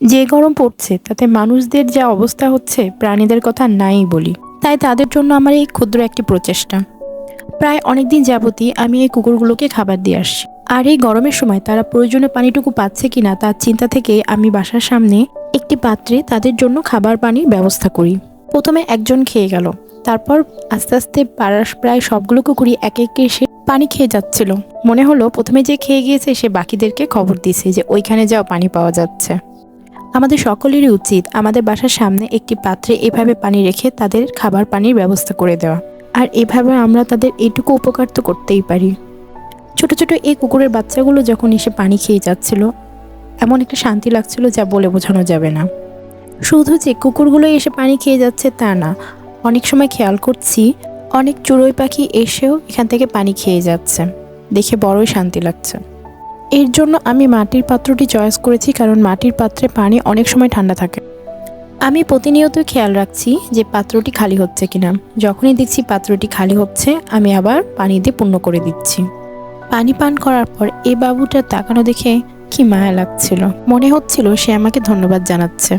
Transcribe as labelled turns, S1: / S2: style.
S1: যে গরম পড়ছে, তাতে মানুষদের যা অবস্থা হচ্ছে, প্রাণীদের কথা নাই বলি। তাই তাদের জন্য আমার এই ক্ষুদ্র একটি প্রচেষ্টা। প্রায় অনেকদিন যাবতই আমি এই কুকুরগুলোকে খাবার দিয়ে আসছি। আর এই গরমের সময় তারা প্রয়োজনীয় পানিটুকু পাচ্ছে কিনা, তার চিন্তা থেকে আমি বাসার সামনে একটি পাত্রে তাদের জন্য খাবার পানির ব্যবস্থা করি। প্রথমে একজন খেয়ে গেল। তারপর আস্তে আস্তে পাড়ার প্রায় সবগুলো কুকুরই একে একে এসে পানি খেয়ে যাচ্ছিল। মনে হলো প্রথমে যে খেয়ে গিয়েছে, সে বাকিদেরকে খবর দিছে যে ওইখানে যাও পানি পাওয়া যাচ্ছে। আমাদের সকলেরই উচিত আমাদের বাসার সামনে একটি পাত্রে এভাবে পানি রেখে তাদের খাবার পানির ব্যবস্থা করে দেওয়া। আর এভাবে আমরা তাদের এইটুকু উপকার তো করতেই পারি। ছোট ছোট এই কুকুরের বাচ্চাগুলো যখন এসে পানি খেয়ে যাচ্ছিল, এমন একটা শান্তি লাগছিল যা বলে বোঝানো যাবে না। শুধু যে কুকুরগুলো এসে পানি খেয়ে যাচ্ছে তা না, অনেক সময় খেয়াল করছি অনেক চড়ুই পাখি এসেও এখান থেকে পানি খেয়ে যাচ্ছে। দেখে বড়ই শান্তি লাগছে। এর জন্য আমি মাটির পাত্রটি চয়েস করেছি কারণ মাটির পাত্রে পানি অনেক সময় ঠান্ডা থাকে। আমি প্রতিনিয়ত খেয়াল রাখছি যে পাত্রটি খালি হচ্ছে কিনা। যখনই দেখছি পাত্রটি খালি হচ্ছে, আমি আবার পানি দিয়ে পূর্ণ করে দিচ্ছি। পানি পান করার পর এ বাবুটার তাকানো দেখে কি মায়া লাগছিল। মনে হচ্ছিল সে আমাকে ধন্যবাদ জানাচ্ছে।